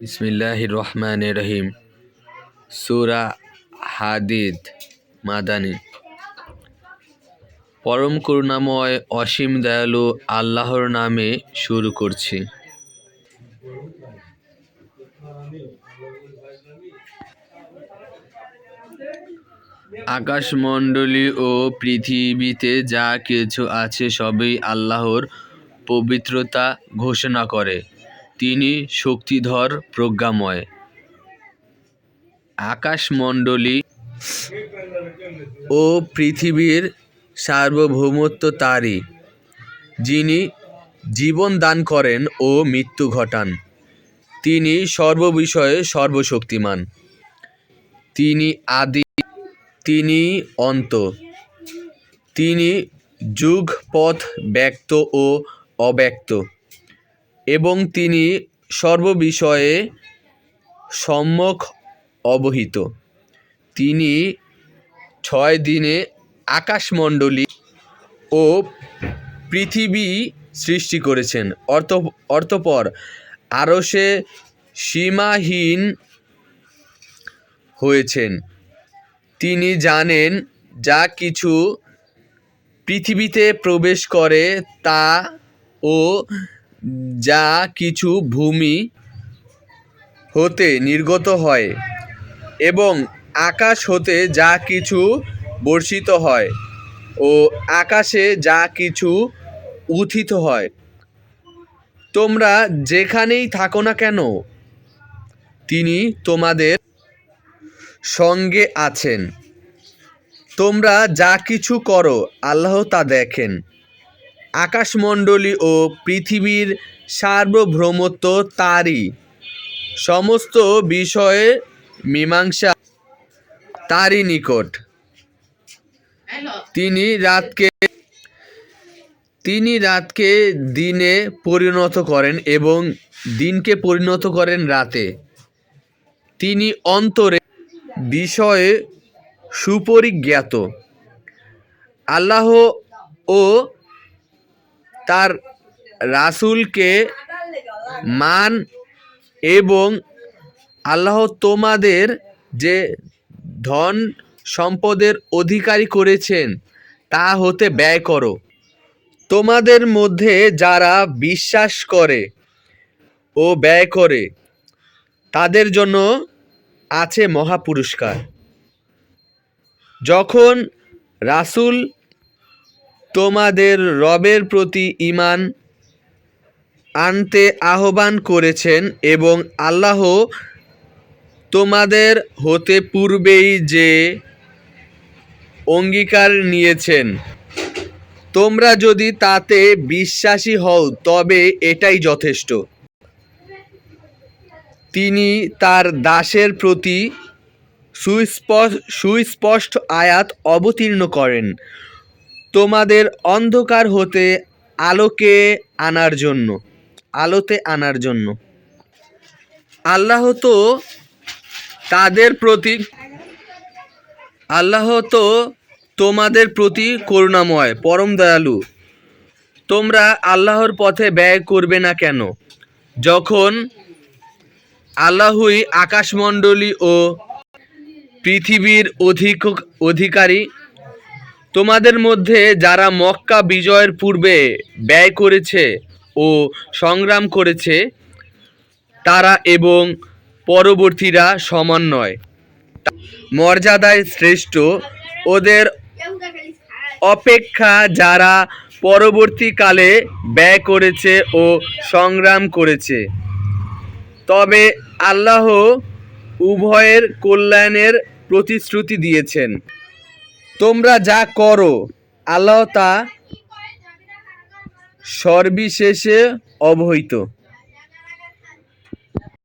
বিসমিল্লাহ রহমান রহিম সুরা হাদিদ, মাদানী। পরম করুণাময়, অসীম দয়ালু আল্লাহর নামে শুরু করছি। আকাশমণ্ডলী ও পৃথিবীতে যা কিছু আছে সবই আল্লাহর পবিত্রতা ঘোষণা করে। তিনি শক্তিধর, প্রজ্ঞাময়। আকাশমণ্ডলী ও পৃথিবীর সার্বভৌমত্ব তারই, যিনি জীবন দান করেন ও মৃত্যু ঘটান। তিনি সর্ববিষয়ে সর্বশক্তিমান। তিনি আদি, তিনি অন্ত। তিনি যুগ পথ ব্যক্ত ও অব্যক্ত। এবং তিনি সর্ববিষয়ে সম্যক অবহিত। তিনি ছয় দিনে আকাশমণ্ডলী ও পৃথিবী সৃষ্টি করেছেন। অর্থ, অর্থপর আরও সে সীমাহীন হয়েছেন। তিনি জানেন যা কিছু পৃথিবীতে প্রবেশ করে তা ও যা কিছু ভূমি হতে নির্গত হয় এবং আকাশ হতে যা কিছু বর্ষিত হয় ও আকাশে যা কিছু উথিত হয়। তোমরা যেখানেই থাকো না কেন, তিনি তোমাদের সঙ্গে আছেন। তোমরা যা কিছু করো, আল্লাহ তা দেখেন। আকাশমণ্ডলী ও পৃথিবীর সার্বভৌমত্ব তারই। সমস্ত বিষয়ে মীমাংসা তারই নিকট। তিনি রাতকে তিনি রাতকে দিনে পরিণত করেন এবং দিনকে পরিণত করেন রাতে। তিনি অন্তরে বিষয়ে সুপরিজ্ঞাত। আল্লাহ ও তার রাসূলকে মান এবং আল্লাহ তোমাদের যে ধন সম্পদের অধিকারী করেছেন, তা হতে ব্যয় করো। তোমাদের মধ্যে যারা বিশ্বাস করে ও ব্যয় করে, তাদের জন্য আছে মহাপুরস্কার। যখন রাসূল তোমাদের রবের প্রতি ঈমান আনতে আহ্বান করেছেন এবং আল্লাহ তোমাদের হতে পূর্বেই যে অঙ্গীকার নিয়েছেন। তোমরা যদি তাতে বিশ্বাসী হও, তবে এটাই যথেষ্ট। তিনি তার দাসের প্রতি সুস্পষ্ট আয়াত অবতীর্ণ করেন। তোমাদের অন্ধকার হতে আলোকে আনার জন্য, আলোতে আনার জন্য। আল্লাহ তো তাদের প্রতি, আল্লাহ তো তোমাদের প্রতি করুণাময়, পরম দয়ালু। তোমরা আল্লাহর পথে ব্যয় করবে না কেন? যখন আল্লাহই আকাশমণ্ডলী ও পৃথিবীর অধিক অধিকারী তোমাদের মধ্যে যারা মক্কা বিজয়ের পূর্বে ব্যয় করেছে ও সংগ্রাম করেছে, তারা এবং পরবর্তীরা সমান নয়। মর্যাদায় শ্রেষ্ঠ। ওদের অপেক্ষা যারা পরবর্তীকালে ব্যয় করেছে ও সংগ্রাম করেছে। তবে আল্লাহ উভয়ের কল্যাণের প্রতিশ্রুতি দিয়েছেন। তোমরা যা করো আল্লাহ তা সর্বিশেষে অবহিত।